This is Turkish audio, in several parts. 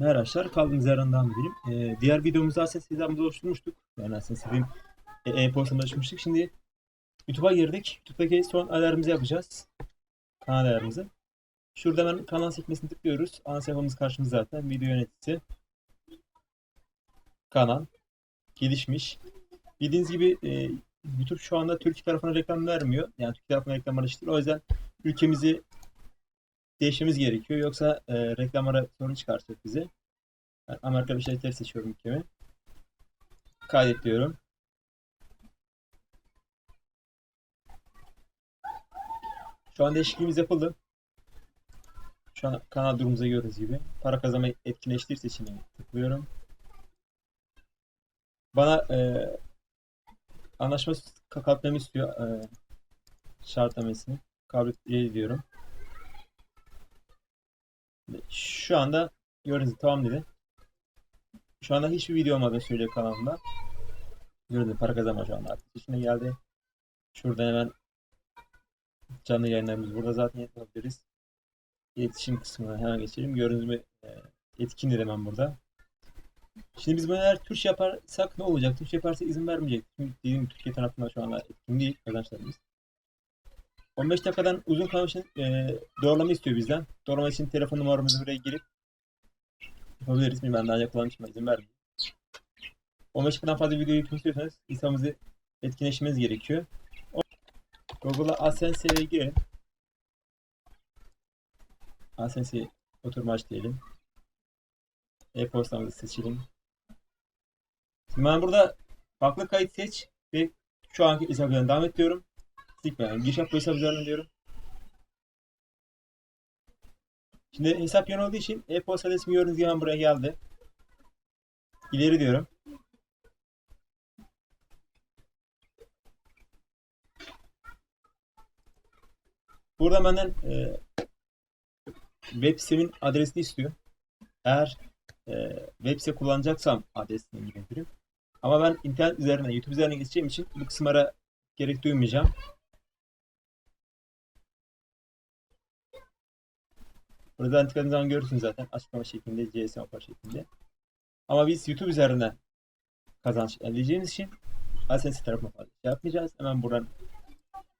Merhaba arkadaşlar, kaldığımız yerden devam edelim. Ee, diğer videomuzda aslında sizden oluşturmuştuk. Yani aslında sizin e, e-postamda açmıştık. Şimdi YouTube'a girdik. YouTube'daki son ayarımızı yapacağız. Kanal ayarımızı. Şurada hemen kanal sekmesini tıklıyoruz. Ana sayfamız karşımızda zaten. Video yöneticisi. Kanal. Gelişmiş. Bildiğiniz gibi e, YouTube şu anda Türkiye tarafına reklam vermiyor. Yani Türkiye tarafına reklam araştırıyor. O yüzden ülkemizi değişmemiz gerekiyor. Yoksa e, reklamlara sorun çıkartacak bize. Ben Amerika Birleşik Devletleri seçiyorum ülkemi. Kaydet diyorum. Şu an değişikliğimiz yapıldı. Şu an kanal durumumuza gördüğünüz gibi. Para kazanmayı etkinleştir seçeneğine tıklıyorum. Bana e, anlaşma katlamamı istiyor. E, şartnamesini. Kabul ediyorum. Şu anda gördüğünüz gibi tamam dedi. Şu anda hiçbir video olmadığını söylüyor kanalımda. Gördüğünüz gibi para kazanma şu anda içine geldi. Şuradan hemen canlı yayınlarımız burada zaten yapabiliriz. İletişim kısmına hemen geçelim. Gördüğünüz gibi e, etkin dedim ben burada. Şimdi biz bunu eğer Türkçe yaparsak ne olacak? Türkçe yaparsak izin vermeyecek. Çünkü dediğim Türkiye tarafından şu anda etkin değil kazançlarımız. 15 dakikadan uzun kalmış için e, doğrulama istiyor bizden. Doğrulama için telefon numaramızı buraya girip yapabiliriz. Ben daha önce kullanmışım izin vermiyor. 15 dakikadan fazla video yüklemek istiyorsanız İsa'mızı etkileşmeniz gerekiyor. Google'a Asense'ye girelim. Asense oturma aç diyelim. E-postamızı seçelim. Şimdi ben burada farklı kayıt seç ve şu anki hesabından devam et Sikmeyen giriş yap bu hesap üzerinden diyorum. Şimdi hesap yön olduğu için e-posta adresimi gördüğünüz gibi buraya geldi. İleri diyorum. Burada benden e, web sitemin adresini istiyor. Eğer e, web site kullanacaksam adresini girebilirim. Ama ben internet üzerinden, YouTube üzerinden geçeceğim için bu kısımlara gerek duymayacağım. Buradan tıkladığınız zaman görürsünüz zaten açıklama şeklinde, GSM yapar şeklinde. Ama biz YouTube üzerinden kazanç elde edeceğimiz için AdSense tarafına fazla şey yapmayacağız. Hemen buradan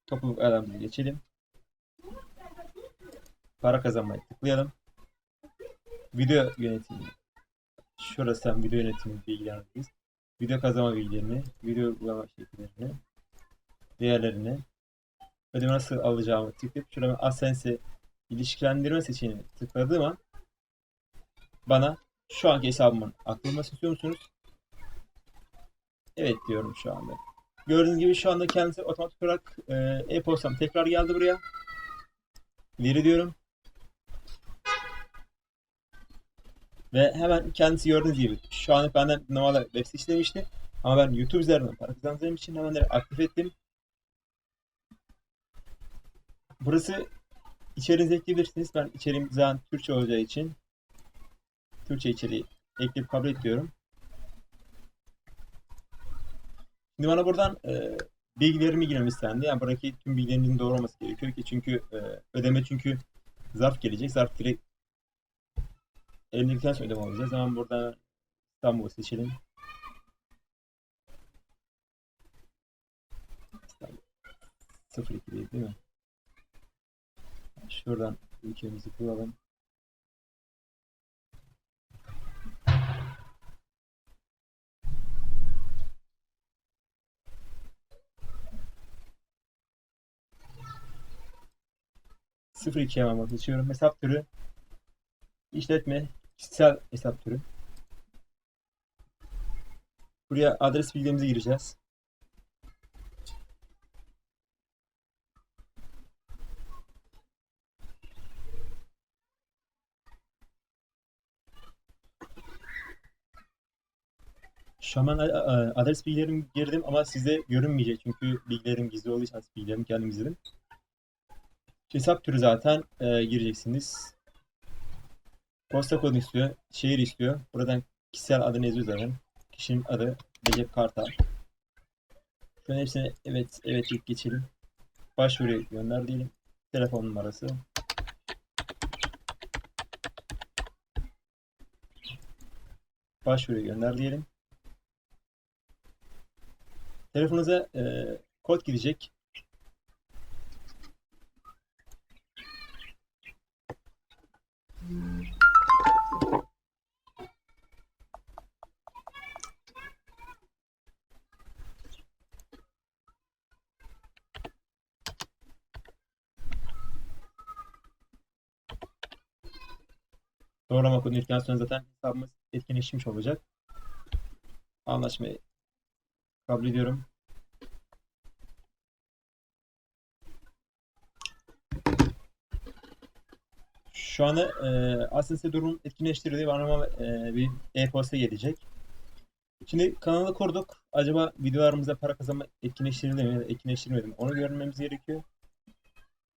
topluluk ayarlarımıza geçelim. Para kazanmayı tıklayalım. Video yönetimi. Şurası video yönetimi bilgilerimiz. Video kazanma bilgilerini, video uygulama şekillerini, değerlerini, ödeme nasıl alacağımı tıklayıp şuraya AdSense ilişkilendirme seçeneğine tıkladığım an bana şu anki hesabımın aktarılmasını istiyor musunuz? Evet diyorum şu anda. Gördüğünüz gibi şu anda kendisi otomatik olarak e, e-postam tekrar geldi buraya. Veri diyorum. Ve hemen kendisi gördüğünüz gibi şu an benden normalde web site istemişti. Ama ben YouTube üzerinden para kazandığım için hemen aktif ettim. Burası İçeriğinizi ekleyebilirsiniz. Ben içeriğim zaten Türkçe olacağı için Türkçe içeriği ekleyip kabul ediyorum. Şimdi bana buradan e, bilgilerimi girmem istendi. Yani buradaki tüm bilgilerimizin doğru olması gerekiyor ki çünkü e, ödeme çünkü zarf gelecek. Zarf direkt elimdeki sonra ödeme alacağız. Hemen burada İstanbul'u seçelim. İstanbul. 02 değil, değil mi? Şuradan ülkemizi bulalım. Sıfır iki hemen seçiyorum. Hesap türü işletme kişisel hesap türü. Buraya adres bilgilerimizi gireceğiz. Şu an ben, e, e, adres bilgilerimi girdim ama size görünmeyecek çünkü bilgilerim gizli olduğu için adres bilgilerimi kendim gizledim. Hesap türü zaten e, gireceksiniz. Posta kodu istiyor, şehir istiyor. Buradan kişisel adını yazıyor zaten. Kişinin adı Recep Kartal. Şu an hepsine evet evet deyip geçelim. Başvuruya gönder diyelim. Telefon numarası. başvuruyu gönder diyelim. Telefonunuza e, kod gidecek. Doğrulama kodunu yükledikten sonra zaten hesabımız etkinleşmiş olacak. Anlaşmayı kabul ediyorum. Şu anda e, aslında size durum etkinleştirildi. Bana e, bir e-posta gelecek. Şimdi kanalı kurduk. Acaba videolarımıza para kazanma etkinleştirildi mi ya da etkinleştirilmedi mi? Onu görmemiz gerekiyor.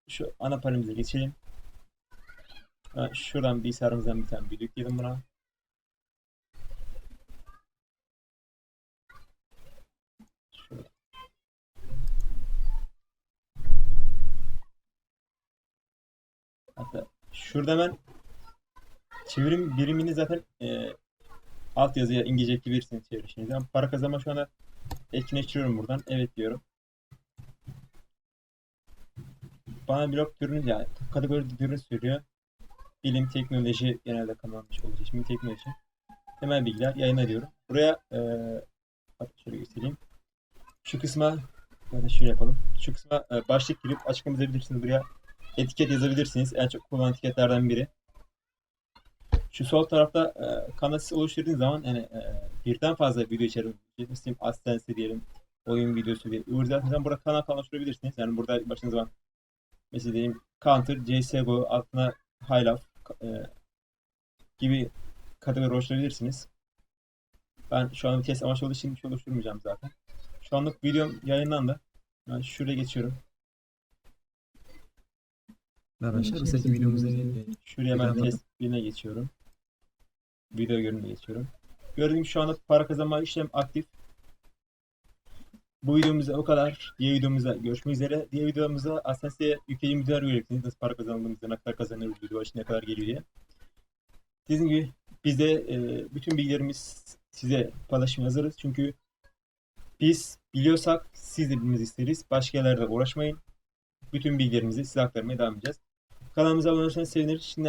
Şu ana panelimize geçelim. Ha, şuradan bilgisayarımızdan bir tane video yükledim buna. Şurada hemen çevirim birimini zaten e, alt yazıya İngilizce ekleyebilirsiniz çevirişinizi. Ama para kazanma şu anda etkinleştiriyorum buradan. Evet diyorum. Bana blok türünü yani kategori türünü söylüyor. Bilim, teknoloji genelde kanalmış olacak. Şimdi teknoloji. Temel bilgiler yayına diyorum. Buraya eee hatta şöyle göstereyim. Şu kısma da şöyle yapalım. Şu kısma e, başlık girip açıklama yazabilirsiniz. Buraya etiket yazabilirsiniz. En çok kullanılan etiketlerden biri. Şu sol tarafta e, kanal oluşturduğunuz zaman yani e, birden fazla video içeriği mesela AdSense diyelim, oyun videosu diye. Ivır zaten burada kanal falan oluşturabilirsiniz. Yani burada başınız var. Mesela diyeyim Counter, CSGO, altına High e, gibi kategori oluşturabilirsiniz. Ben şu an test amaçlı olduğu için bir şey oluşturmayacağım zaten. Şu anlık videom yayınlandı. Ben şuraya geçiyorum. Arkadaşlar bir sonraki videomuzda Şuraya ben Ekranlarda. test birine geçiyorum. Video görünümüne geçiyorum. Gördüğünüz gibi şu anda para kazanma işlem aktif. Bu videomuzda o kadar. Diğer videomuzda görüşmek üzere. Diğer videomuzda aslında size yüklediğim videolar göreceksiniz. Nasıl para kazandığımızda, ne kadar kazanıyoruz, video başına ne kadar geliyor diye. Dediğim gibi biz de e, bütün bilgilerimiz size paylaşmaya hazırız. Çünkü biz biliyorsak siz de bilmenizi isteriz. Başka yerlerde uğraşmayın. Bütün bilgilerimizi size aktarmaya devam edeceğiz. Kanalımıza abone olursanız seviniriz. Şimdi